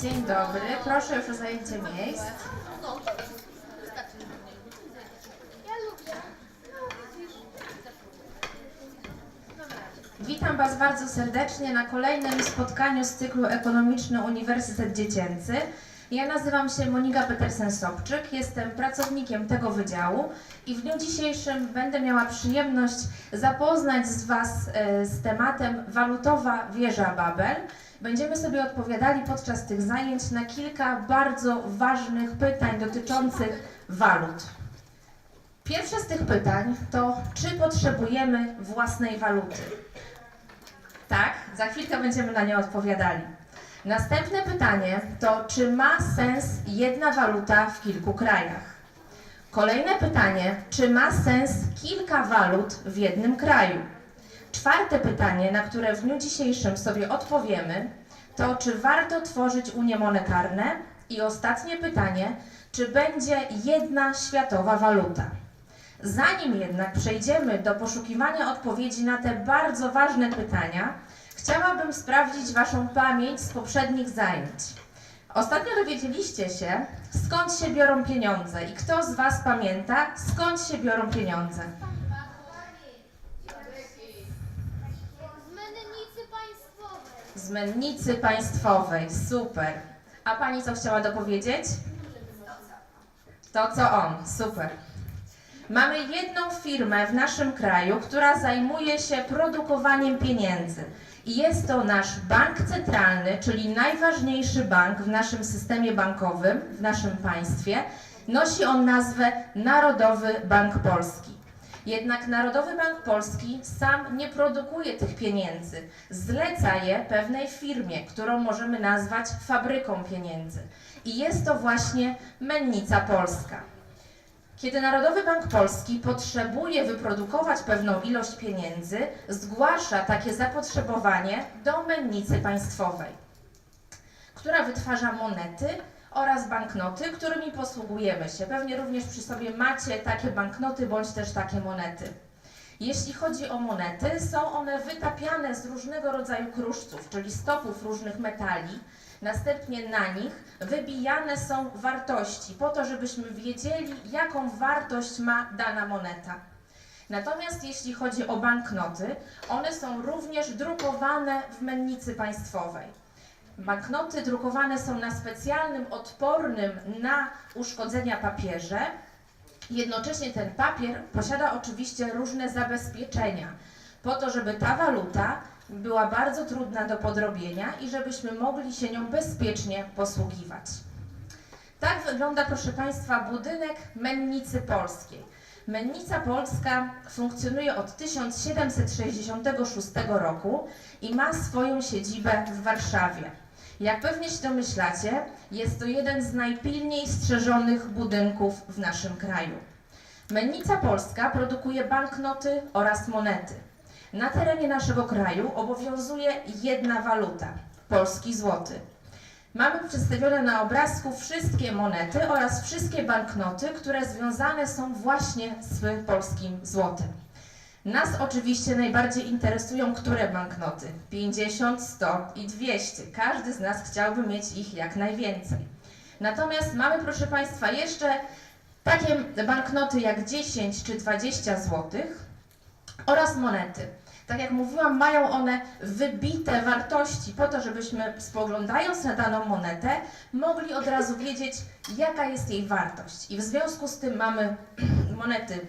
Dzień dobry, proszę już o zajęcie miejsc. Witam Was bardzo serdecznie na kolejnym spotkaniu z cyklu Ekonomiczny Uniwersytet Dziecięcy. Ja nazywam się Monika Petersen-Sobczyk, jestem pracownikiem tego wydziału i w dniu dzisiejszym będę miała przyjemność zapoznać z Was e, z tematem walutowa wieża Babel. Będziemy sobie odpowiadali podczas tych zajęć na kilka bardzo ważnych pytań dotyczących walut. Pierwsze z tych pytań to, czy potrzebujemy własnej waluty? Tak, za chwilkę będziemy na nie odpowiadali. Następne pytanie to, czy ma sens jedna waluta w kilku krajach? Kolejne pytanie, czy ma sens kilka walut w jednym kraju? Czwarte pytanie, na które w dniu dzisiejszym sobie odpowiemy, to czy warto tworzyć unie monetarne? I ostatnie pytanie, czy będzie jedna światowa waluta? Zanim jednak przejdziemy do poszukiwania odpowiedzi na te bardzo ważne pytania, chciałabym sprawdzić Waszą pamięć z poprzednich zajęć. Ostatnio dowiedzieliście się, skąd się biorą pieniądze i kto z Was pamięta, skąd się biorą pieniądze? Z mennicy państwowej. Z mennicy państwowej, super. A Pani co chciała dopowiedzieć? To co on, super. Mamy jedną firmę w naszym kraju, która zajmuje się produkowaniem pieniędzy. I jest to nasz bank centralny, czyli najważniejszy bank w naszym systemie bankowym, w naszym państwie. Nosi on nazwę Narodowy Bank Polski. Jednak Narodowy Bank Polski sam nie produkuje tych pieniędzy. Zleca je pewnej firmie, którą możemy nazwać fabryką pieniędzy. I jest to właśnie Mennica Polska. Kiedy Narodowy Bank Polski potrzebuje wyprodukować pewną ilość pieniędzy, zgłasza takie zapotrzebowanie do mennicy państwowej, która wytwarza monety oraz banknoty, którymi posługujemy się. Pewnie również przy sobie macie takie banknoty bądź też takie monety. Jeśli chodzi o monety, są one wytapiane z różnego rodzaju kruszców, czyli stopów różnych metali. Następnie na nich wybijane są wartości, po to, żebyśmy wiedzieli, jaką wartość ma dana moneta. Natomiast jeśli chodzi o banknoty, one są również drukowane w mennicy państwowej. Banknoty drukowane są na specjalnym, odpornym na uszkodzenia papierze. Jednocześnie ten papier posiada oczywiście różne zabezpieczenia, po to, żeby ta waluta była bardzo trudna do podrobienia i żebyśmy mogli się nią bezpiecznie posługiwać. Tak wygląda, proszę Państwa, budynek Mennicy Polskiej. Mennica Polska funkcjonuje od 1766 roku i ma swoją siedzibę w Warszawie. Jak pewnie się domyślacie, jest to jeden z najpilniej strzeżonych budynków w naszym kraju. Mennica Polska produkuje banknoty oraz monety. Na terenie naszego kraju obowiązuje jedna waluta polski złoty. Mamy przedstawione na obrazku wszystkie monety oraz wszystkie banknoty, które związane są właśnie z polskim złotem. Nas oczywiście najbardziej interesują które banknoty? 50, 100 i 200. Każdy z nas chciałby mieć ich jak najwięcej. Natomiast mamy, proszę Państwa, jeszcze takie banknoty jak 10 czy 20 złotych oraz monety. Tak jak mówiłam, mają one wybite wartości po to, żebyśmy spoglądając na daną monetę mogli od razu wiedzieć, jaka jest jej wartość. I w związku z tym mamy monety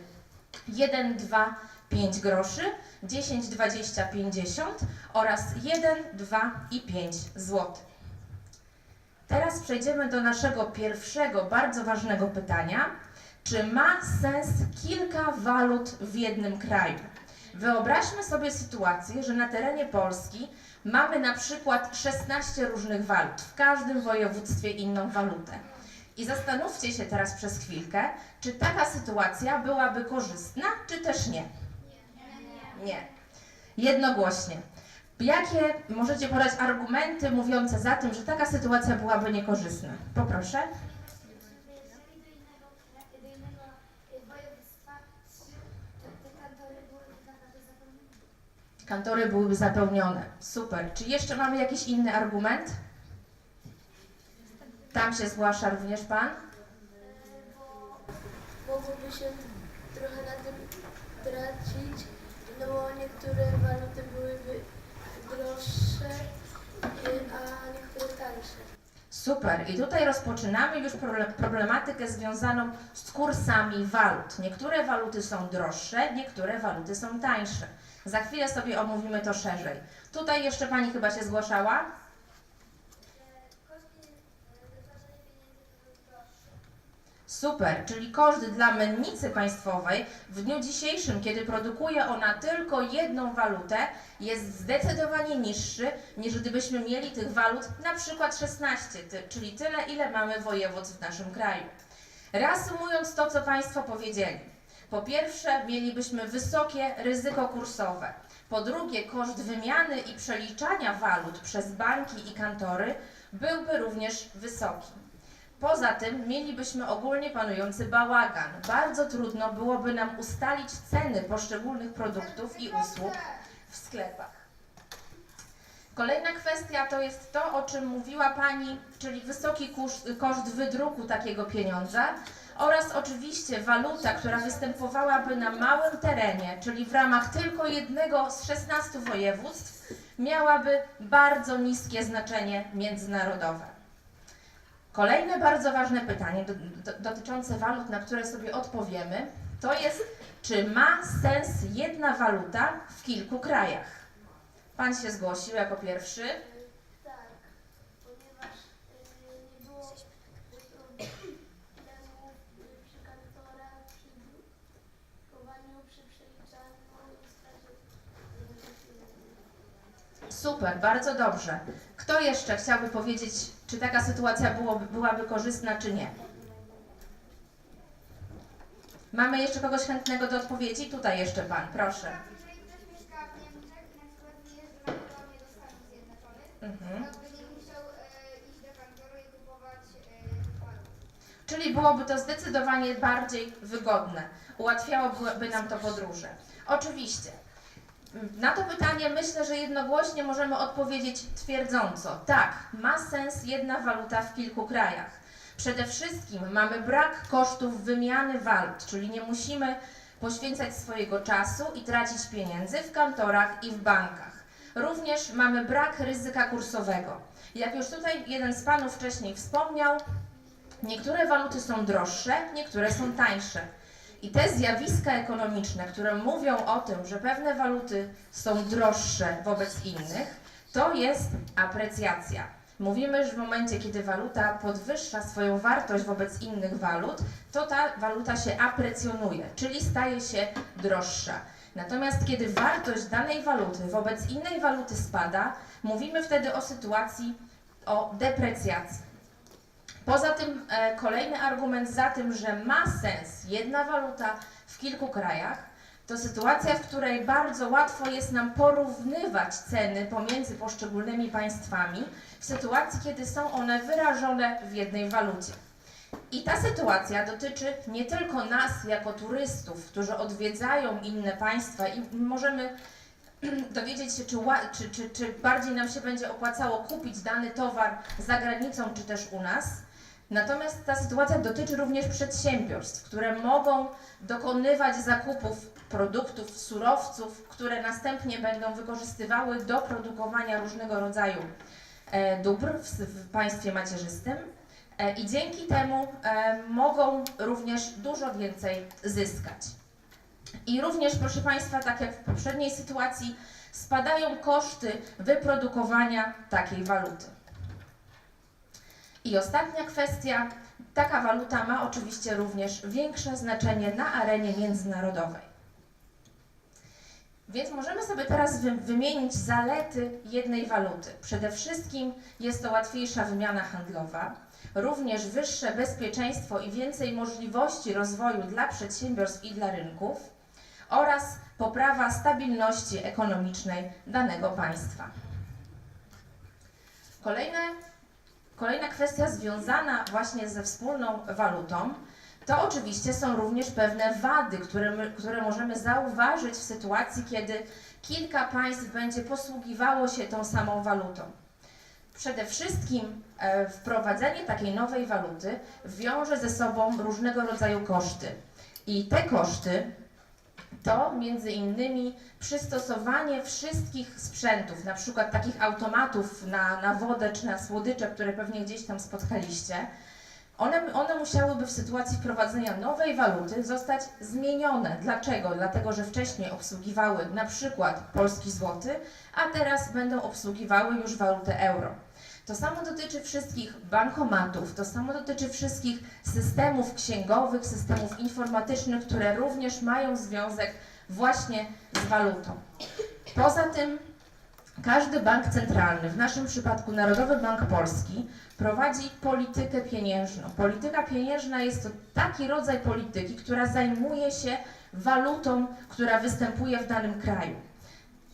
1, 2, 5 groszy, 10, 20, 50 oraz 1, 2 i 5 złotych. Teraz przejdziemy do naszego pierwszego, bardzo ważnego pytania. Czy ma sens kilka walut w jednym kraju? Wyobraźmy sobie sytuację, że na terenie Polski mamy na przykład 16 różnych walut, w każdym województwie inną walutę. I zastanówcie się teraz przez chwilkę, czy taka sytuacja byłaby korzystna, czy też nie. Nie. Jednogłośnie. Jakie możecie podać argumenty mówiące za tym, że taka sytuacja byłaby niekorzystna? Poproszę. Do innego województwa trzy te kantory były tak naprawdę zapełnione. Kantory byłyby zapełnione. Super. Czy jeszcze mamy jakiś inny argument? Tam się zgłasza również Pan? Mogłoby się trochę na tym tracić, no bo niektóre waluty byłyby droższe, y, a niektóre tańsze. Super. I tutaj rozpoczynamy już problematykę związaną z kursami walut. Niektóre waluty są droższe, niektóre waluty są tańsze. Za chwilę sobie omówimy to szerzej. Tutaj jeszcze Pani chyba się zgłaszała? Super, czyli koszt dla mennicy państwowej w dniu dzisiejszym, kiedy produkuje ona tylko jedną walutę, jest zdecydowanie niższy niż gdybyśmy mieli tych walut na przykład 16, ty, czyli tyle, ile mamy województw w naszym kraju. Reasumując to, co Państwo powiedzieli. Po pierwsze, mielibyśmy wysokie ryzyko kursowe. Po drugie, koszt wymiany i przeliczania walut przez banki i kantory byłby również wysoki. Poza tym mielibyśmy ogólnie panujący bałagan. Bardzo trudno byłoby nam ustalić ceny poszczególnych produktów i usług w sklepach. Kolejna kwestia to jest to, o czym mówiła Pani, czyli wysoki koszt, wydruku takiego pieniądza oraz oczywiście waluta, która występowałaby na małym terenie, czyli w ramach tylko jednego z 16 województw, miałaby bardzo niskie znaczenie międzynarodowe. Kolejne bardzo ważne pytanie do, do, dotyczące walut, na które sobie odpowiemy, to jest, czy ma sens jedna waluta w kilku krajach? Pan się zgłosił jako pierwszy. Tak, ponieważ y, nie było temu przy kantorach, przy drukowaniu, przy przeliczaniu i stracie. Super, bardzo dobrze. Kto jeszcze chciałby powiedzieć, czy taka sytuacja byłoby, byłaby korzystna, czy nie? Mamy jeszcze kogoś chętnego do odpowiedzi? Tutaj jeszcze Pan, proszę. Mhm. Czyli byłoby to zdecydowanie bardziej wygodne. Ułatwiałoby nam to podróże. Oczywiście. Na to pytanie myślę, że jednogłośnie możemy odpowiedzieć twierdząco. Tak, ma sens jedna waluta w kilku krajach. Przede wszystkim mamy brak kosztów wymiany walut, czyli nie musimy poświęcać swojego czasu i tracić pieniędzy w kantorach i w bankach. Również mamy brak ryzyka kursowego. Jak już tutaj jeden z Panów wcześniej wspomniał, Niektóre waluty są droższe, niektóre są tańsze. I te zjawiska ekonomiczne, które mówią o tym, że pewne waluty są droższe wobec innych, to jest aprecjacja. Mówimy, że w momencie, kiedy waluta podwyższa swoją wartość wobec innych walut, to ta waluta się aprecjonuje, czyli staje się droższa. Natomiast kiedy wartość danej waluty wobec innej waluty spada, mówimy wtedy o sytuacji o deprecjacji. Poza tym e, kolejny argument za tym, że ma sens jedna waluta w kilku krajach, to sytuacja, w której bardzo łatwo jest nam porównywać ceny pomiędzy poszczególnymi państwami, w sytuacji, kiedy są one wyrażone w jednej walucie. I ta sytuacja dotyczy nie tylko nas jako turystów, którzy odwiedzają inne państwa i możemy dowiedzieć się, czy, czy, czy, czy bardziej nam się będzie opłacało kupić dany towar za granicą, czy też u nas. Natomiast ta sytuacja dotyczy również przedsiębiorstw, które mogą dokonywać zakupów produktów, surowców, które następnie będą wykorzystywały do produkowania różnego rodzaju e, dóbr w, państwie macierzystym. E, I dzięki temu e, mogą również dużo więcej zyskać. I również, proszę Państwa, tak jak w poprzedniej sytuacji, spadają koszty wyprodukowania takiej waluty. I ostatnia kwestia. Taka waluta ma oczywiście również większe znaczenie na arenie międzynarodowej. Więc możemy sobie teraz wy- wymienić zalety jednej waluty. Przede wszystkim jest to łatwiejsza wymiana handlowa, również wyższe bezpieczeństwo i więcej możliwości rozwoju dla przedsiębiorstw i dla rynków oraz poprawa stabilności ekonomicznej danego państwa. Kolejne Kolejna kwestia związana właśnie ze wspólną walutą, to oczywiście są również pewne wady, które, my, które możemy zauważyć w sytuacji, kiedy kilka państw będzie posługiwało się tą samą walutą. Przede wszystkim e, wprowadzenie takiej nowej waluty wiąże ze sobą różnego rodzaju koszty. I te koszty to między innymi przystosowanie wszystkich sprzętów, na przykład takich automatów na, na wodę czy na słodycze, które pewnie gdzieś tam spotkaliście. One, one musiałyby w sytuacji wprowadzenia nowej waluty zostać zmienione. Dlaczego? Dlatego, że wcześniej obsługiwały na przykład polski złoty, a teraz będą obsługiwały już walutę euro. To samo dotyczy wszystkich bankomatów, to samo dotyczy wszystkich systemów księgowych, systemów informatycznych, które również mają związek właśnie z walutą. Poza tym każdy bank centralny, w naszym przypadku Narodowy Bank Polski, prowadzi politykę pieniężną. Polityka pieniężna jest to taki rodzaj polityki, która zajmuje się walutą, która występuje w danym kraju.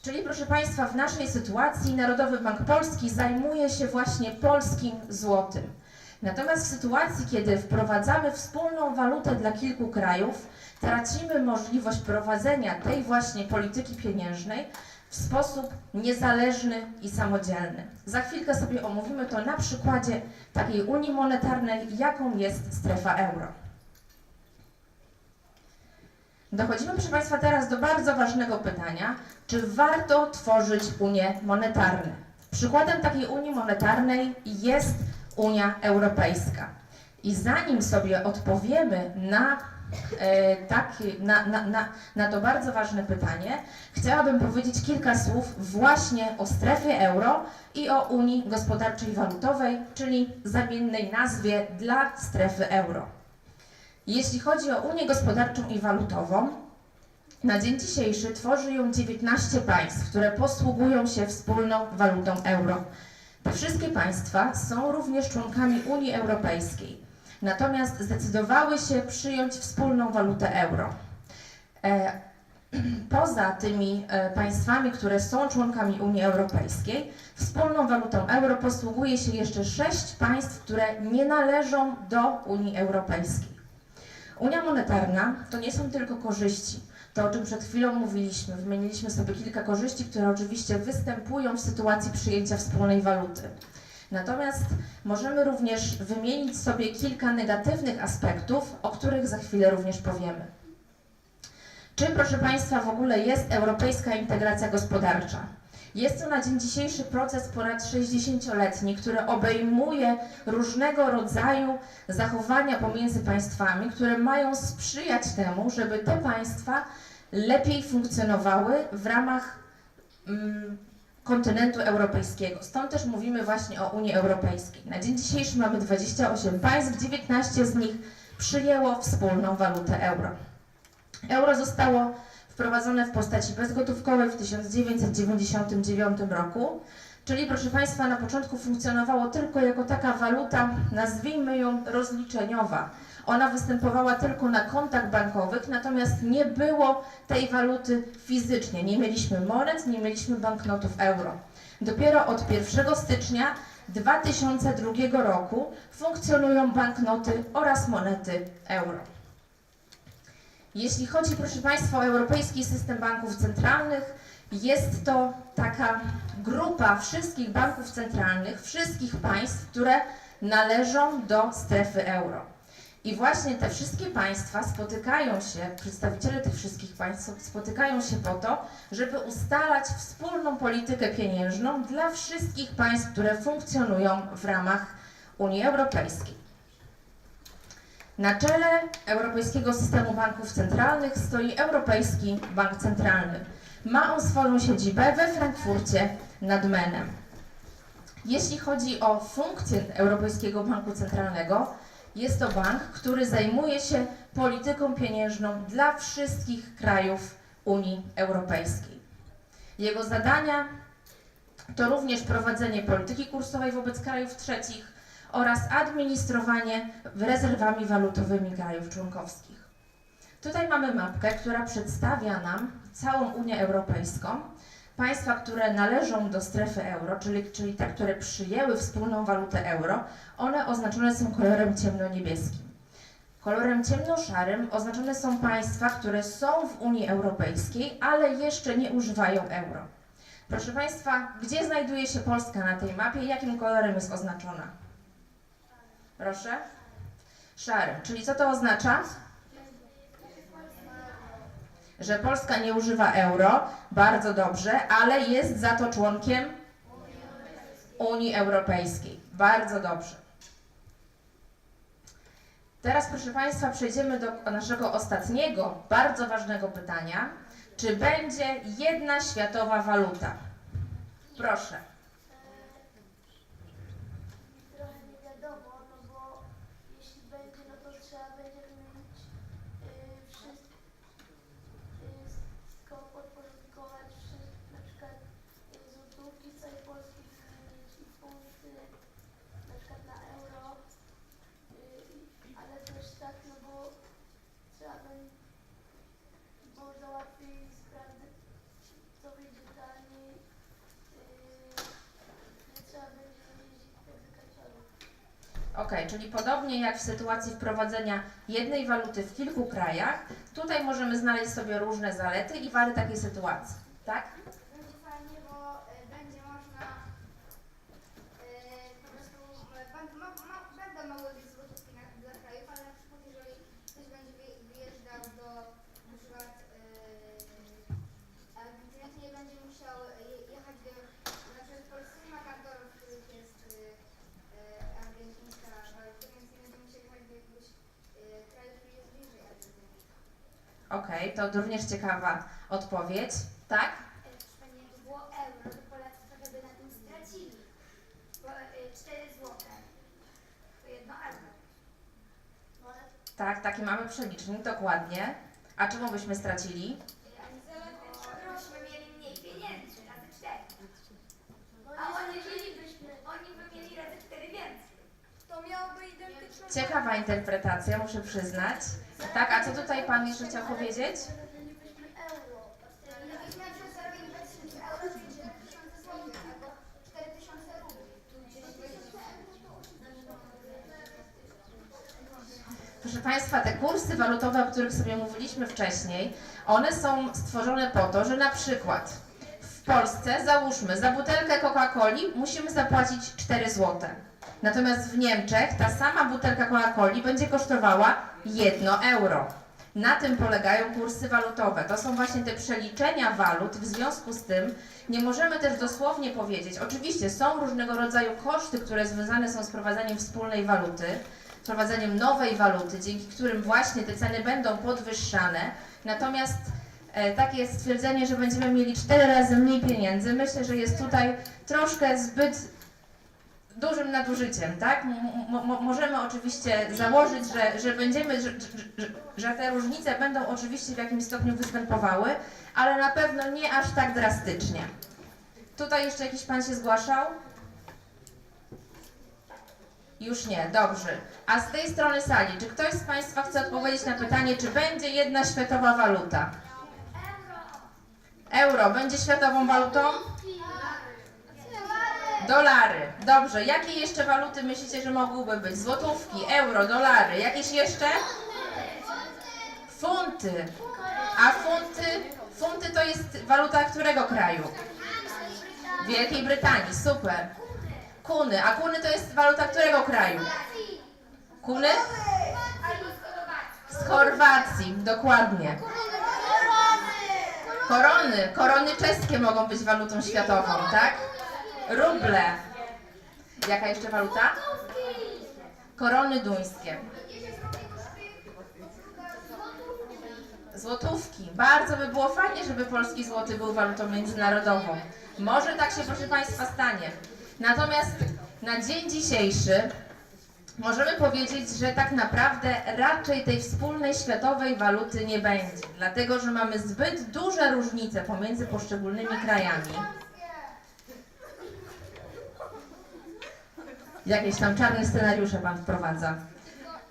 Czyli proszę Państwa, w naszej sytuacji Narodowy Bank Polski zajmuje się właśnie polskim złotym. Natomiast w sytuacji, kiedy wprowadzamy wspólną walutę dla kilku krajów, tracimy możliwość prowadzenia tej właśnie polityki pieniężnej w sposób niezależny i samodzielny. Za chwilkę sobie omówimy to na przykładzie takiej unii monetarnej, jaką jest strefa euro. Dochodzimy, proszę Państwa, teraz do bardzo ważnego pytania, czy warto tworzyć Unię monetarną? Przykładem takiej Unii monetarnej jest Unia Europejska. I zanim sobie odpowiemy na, e, taki, na, na, na, na to bardzo ważne pytanie, chciałabym powiedzieć kilka słów właśnie o strefie euro i o Unii Gospodarczej Walutowej, czyli zamiennej nazwie dla strefy euro. Jeśli chodzi o Unię Gospodarczą i Walutową, na dzień dzisiejszy tworzy ją 19 państw, które posługują się wspólną walutą euro. Te wszystkie państwa są również członkami Unii Europejskiej, natomiast zdecydowały się przyjąć wspólną walutę euro. E, Poza tymi e, państwami, które są członkami Unii Europejskiej, wspólną walutą euro posługuje się jeszcze sześć państw, które nie należą do Unii Europejskiej. Unia monetarna to nie są tylko korzyści. To, o czym przed chwilą mówiliśmy, wymieniliśmy sobie kilka korzyści, które oczywiście występują w sytuacji przyjęcia wspólnej waluty. Natomiast możemy również wymienić sobie kilka negatywnych aspektów, o których za chwilę również powiemy. Czym, proszę Państwa, w ogóle jest europejska integracja gospodarcza? Jest to na dzień dzisiejszy proces ponad 60-letni, który obejmuje różnego rodzaju zachowania pomiędzy państwami, które mają sprzyjać temu, żeby te państwa lepiej funkcjonowały w ramach mm, kontynentu europejskiego. Stąd też mówimy właśnie o Unii Europejskiej. Na dzień dzisiejszy mamy 28 państw, 19 z nich przyjęło wspólną walutę euro. Euro zostało wprowadzone w postaci bezgotówkowej w 1999 roku, czyli proszę Państwa, na początku funkcjonowało tylko jako taka waluta, nazwijmy ją rozliczeniowa. Ona występowała tylko na kontach bankowych, natomiast nie było tej waluty fizycznie. Nie mieliśmy monet, nie mieliśmy banknotów euro. Dopiero od 1 stycznia 2002 roku funkcjonują banknoty oraz monety euro. Jeśli chodzi, proszę Państwa, o Europejski System Banków Centralnych, jest to taka grupa wszystkich banków centralnych, wszystkich państw, które należą do strefy euro. I właśnie te wszystkie państwa spotykają się, przedstawiciele tych wszystkich państw spotykają się po to, żeby ustalać wspólną politykę pieniężną dla wszystkich państw, które funkcjonują w ramach Unii Europejskiej. Na czele Europejskiego Systemu Banków Centralnych stoi Europejski Bank Centralny. Ma on swoją siedzibę we Frankfurcie nad Menem. Jeśli chodzi o funkcję Europejskiego Banku Centralnego, jest to bank, który zajmuje się polityką pieniężną dla wszystkich krajów Unii Europejskiej. Jego zadania to również prowadzenie polityki kursowej wobec krajów trzecich, oraz administrowanie rezerwami walutowymi krajów członkowskich. Tutaj mamy mapkę, która przedstawia nam całą Unię Europejską. Państwa, które należą do strefy euro, czyli, czyli te, które przyjęły wspólną walutę euro, one oznaczone są kolorem ciemnoniebieskim. Kolorem ciemnoszarym oznaczone są państwa, które są w Unii Europejskiej, ale jeszcze nie używają euro. Proszę Państwa, gdzie znajduje się Polska na tej mapie i jakim kolorem jest oznaczona? Proszę? Szarym. Czyli co to oznacza? Że Polska nie używa euro, bardzo dobrze, ale jest za to członkiem Unii Europejskiej. Bardzo dobrze. Teraz, proszę Państwa, przejdziemy do naszego ostatniego, bardzo ważnego pytania. Czy będzie jedna światowa waluta? Proszę. Trochę nie wiadomo, no bo jeśli będzie, no to trzeba będzie wymienić yy, wszystko, yy, podporządkować wszystko, na przykład yy, złotówki z całej Polski wymienić i funty, na przykład na euro, yy, ale też tak, no bo trzeba będzie, można łatwiej sprawdzić, co wyjdzie taniej, yy, nie trzeba będzie jeździć tak wykaciorów. Ok, czyli podobnie jak w sytuacji wprowadzenia jednej waluty w kilku krajach, tutaj możemy znaleźć sobie różne zalety i wady takiej sytuacji, tak? Będzie fajnie, bo y, będzie można y, po prostu y, bank, mo, mo, będą mogły być złotówki na, dla krajów, ale na przykład jeżeli ktoś będzie wyje- wyjeżdżał do na przykład y, Argentyny, to nie będzie musiał je, jechać do na przykład Polski nie ma kantorów, w których jest y, y, argentyńska waluta, więc nie będzie musiał jechać do jakiegoś y, kraju, który jest bliżej Argentyny. Ok, to również ciekawa odpowiedź, tak? Panie, jakby było euro, to Polacy trochę by na tym stracili. Bo y, 4 złote to jedno euro. Tak, taki mamy przelicznik, dokładnie. A czemu byśmy stracili? Byśmy mieli mniej pieniędzy, razy 4. No A oni by mieli razy 4 więcej. To miałoby identyczną Ciekawa interpretacja, muszę przyznać. Tak, a co tutaj Pan jeszcze chciał powiedzieć? Zarobilibyśmy euro. Gdybyśmy na przykład zarobili 2000 euro, czyli 4000 złotych, albo 4000 rubli. Proszę Państwa, te kursy walutowe, o których sobie mówiliśmy wcześniej, one są stworzone po to, że na przykład w Polsce, załóżmy, za butelkę Coca-Coli musimy zapłacić 4 zł. Natomiast w Niemczech ta sama butelka Coca-Coli będzie kosztowała 1 euro. Na tym polegają kursy walutowe. To są właśnie te przeliczenia walut. W związku z tym nie możemy też dosłownie powiedzieć, oczywiście są różnego rodzaju koszty, które związane są z prowadzeniem wspólnej waluty, wprowadzeniem nowej waluty, dzięki którym właśnie te ceny będą podwyższane. Natomiast e, takie stwierdzenie, że będziemy mieli cztery razy mniej pieniędzy, myślę, że jest tutaj troszkę zbyt dużym nadużyciem, tak? Możemy oczywiście założyć, że, że będziemy, że, że, że, te różnice będą oczywiście w jakimś stopniu występowały, ale na pewno nie aż tak drastycznie. Tutaj jeszcze jakiś pan się zgłaszał? Już nie, dobrze. A z tej strony sali, czy ktoś z Państwa chce odpowiedzieć na pytanie, czy będzie jedna światowa waluta? Euro będzie światową walutą? Dolary. Dobrze. Jakie jeszcze waluty myślicie, że mogłyby być? Złotówki, euro, dolary. Jakieś jeszcze? Funty. A funty? Funty to jest waluta którego kraju? Wielkiej Brytanii. Super. Kuny. A kuny to jest waluta którego kraju? Kuny? Z Chorwacji. Dokładnie. Korony. Korony czeskie mogą być walutą światową, tak? Ruble. Jaka jeszcze waluta? Korony duńskie. Złotówki. Bardzo by było fajnie, żeby polski złoty był walutą międzynarodową. Może tak się, proszę Państwa, stanie. Natomiast na dzień dzisiejszy możemy powiedzieć, że tak naprawdę raczej tej wspólnej światowej waluty nie będzie, dlatego że mamy zbyt duże różnice pomiędzy poszczególnymi krajami. Jakieś tam czarne scenariusze Pan wprowadza.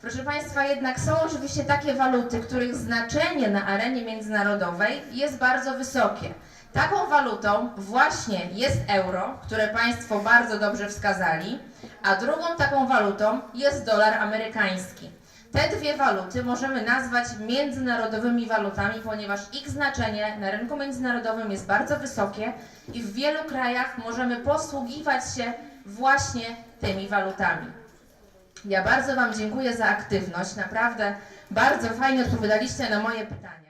Proszę Państwa, jednak są oczywiście takie waluty, których znaczenie na arenie międzynarodowej jest bardzo wysokie. Taką walutą właśnie jest euro, które Państwo bardzo dobrze wskazali, a drugą taką walutą jest dolar amerykański. Te dwie waluty możemy nazwać międzynarodowymi walutami, ponieważ ich znaczenie na rynku międzynarodowym jest bardzo wysokie i w wielu krajach możemy posługiwać się właśnie tymi walutami. Ja bardzo Wam dziękuję za aktywność. Naprawdę bardzo fajnie odpowiadaliście na moje pytania.